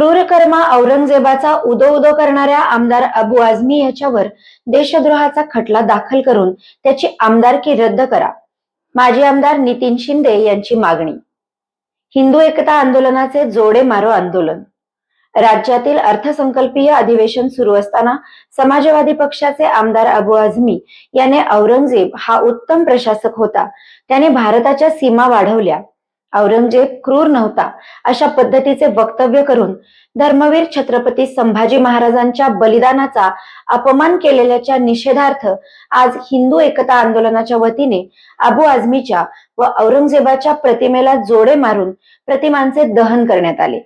क्रूरकर्मा औरंगजेबाचा उदो उदो करणाऱ्या आमदार अबू आझमी याच्यावर देशद्रोहाचा खटला दाखल करून त्याची आमदारकी रद्द करा. माजी आमदार नितीन शिंदे यांची मागणी. हिंदू एकता आंदोलनाचे जोडे मारो आंदोलन. राज्यातील अर्थसंकल्पीय अधिवेशन सुरू असताना समाजवादी पक्षाचे आमदार अबू आझमी याने औरंगजेब हा उत्तम प्रशासक होता. त्याने भारताच्या सीमा वाढवल्या. औरंगजेब क्रूर नव्हता. अशा पद्धतीचे वक्तव्य करून धर्मवीर छत्रपती संभाजी महाराजांच्या बलिदानाचा अपमान केलेल्याच्या निषेधार्थ आज हिंदू एकता आंदोलनाच्या वतीने अबू आझमीच्या व औरंगजेबाच्या प्रतिमेला जोडे मारून प्रतिमांचे दहन करण्यात आले.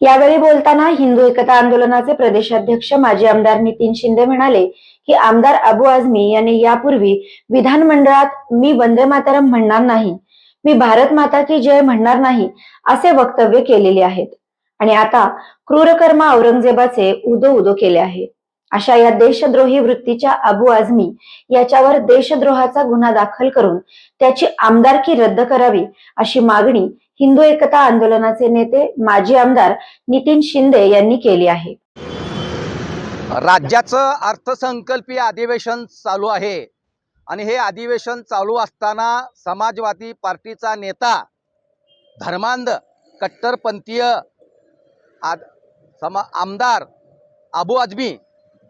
यावेळी बोलताना हिंदू एकता आंदोलनाचे प्रदेशाध्यक्ष माजी आमदार नितीन शिंदे म्हणाले की आमदार अबू आझमी यांनी यापूर्वी विधानमंडळात मी वंदे मातरम म्हणणार नाही मी भारत माता की जय म्हणणार नाही असे वक्तव्य केलेले आहेत. आणि आता क्रूरकर्मा औरंगजेबाचे उदो उदो केले आहे. अशा या देशद्रोही वृत्तीच्या अबू आझमी याच्यावर देशद्रोहाचा गुन्हा दाखल करून त्याची आमदारकी रद्द करावी अशी मागणी हिंदू एकता आंदोलनाचे नेते माजी आमदार नितीन शिंदे यांनी केली आहे. राज्याचं अर्थसंकल्पीय अधिवेशन चालू आहे. आणि हे अधिवेशन चालू असताना समाजवादी पार्टीचा नेता धर्मांध कट्टरपंथीय आद समा आमदार अबू आझमी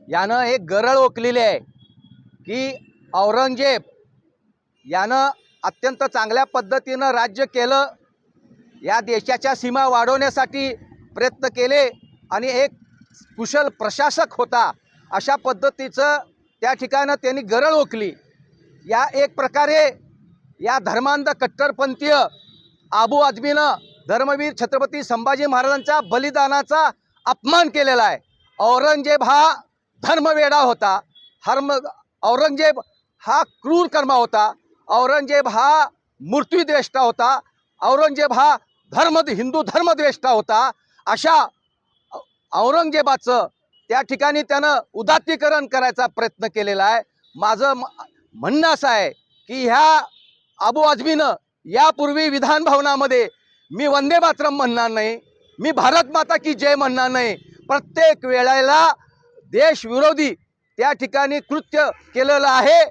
यानं एक गरळ ओकलेली आहे की औरंगजेब यानं अत्यंत चांगल्या पद्धतीनं राज्य केलं या देशाच्या सीमा वाढवण्यासाठी प्रयत्न केले आणि एक कुशल प्रशासक होता अशा पद्धतीचं त्या ठिकाणं त्यांनी गरळ ओकली. या एक प्रकारे या धर्मांध कट्टरपंथीय आबू आदमीनं धर्मवीर छत्रपती संभाजी महाराजांच्या बलिदानाचा अपमान केलेला आहे. औरंगजेब हा धर्मवेडा होता. हर्म औरंगजेब हा क्रूर कर्मा होता. औरंगजेब हा मूर्तीद्वेष्टा होता. औरंगजेब हा धर्म हिंदू धर्मद्वेष्टा होता. अशा औरंगजेबाचं त्या ठिकाणी त्यानं उदात्तीकरण करायचा प्रयत्न केलेला आहे. माझं म- म्हणणं असं आहे की ह्या अबू आझमीनं यापूर्वी विधान भवनामध्ये मी वंदे मातरम म्हणणार नाही मी भारत माता की जय म्हणणार नाही. प्रत्येक वेळेला देशविरोधी त्या ठिकाणी कृत्य केलेलं आहे.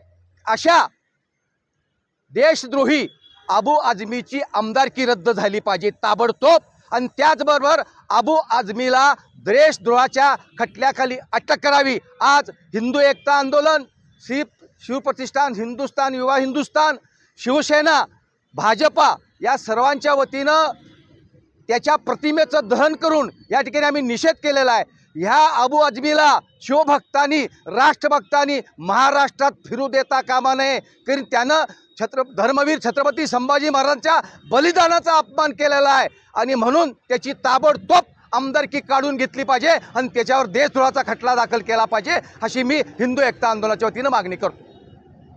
अशा देशद्रोही अबू आझमीची आमदारकी रद्द झाली पाहिजे ताबडतोब. आणि त्याचबरोबर अबू आझमीला देशद्रोहाच्या खटल्याखाली अटक करावी. आज हिंदू एकता आंदोलन शिव शिवप्रतिष्ठान हिंदुस्तान युवा हिंदुस्तान शिवसेना भाजपा या सर्वांच्या वतीनं त्याच्या प्रतिमेचं दहन करून या ठिकाणी आम्ही निषेध केलेला आहे. ह्या अबू अजमीला शिवभक्तांनी राष्ट्रभक्तांनी महाराष्ट्रात फिरू देता कामा नये. कारण त्यानं छत्र धर्मवीर छत्रपती संभाजी महाराजांच्या बलिदानाचा अपमान केलेला आहे. आणि म्हणून त्याची ताबडतोब आमदारकी काढून घेतली पाहिजे आणि त्याच्यावर देशद्रोहाचा खटला दाखल केला पाहिजे अशी मी हिंदू एकता आंदोलनाच्या वतीनं मागणी करतो.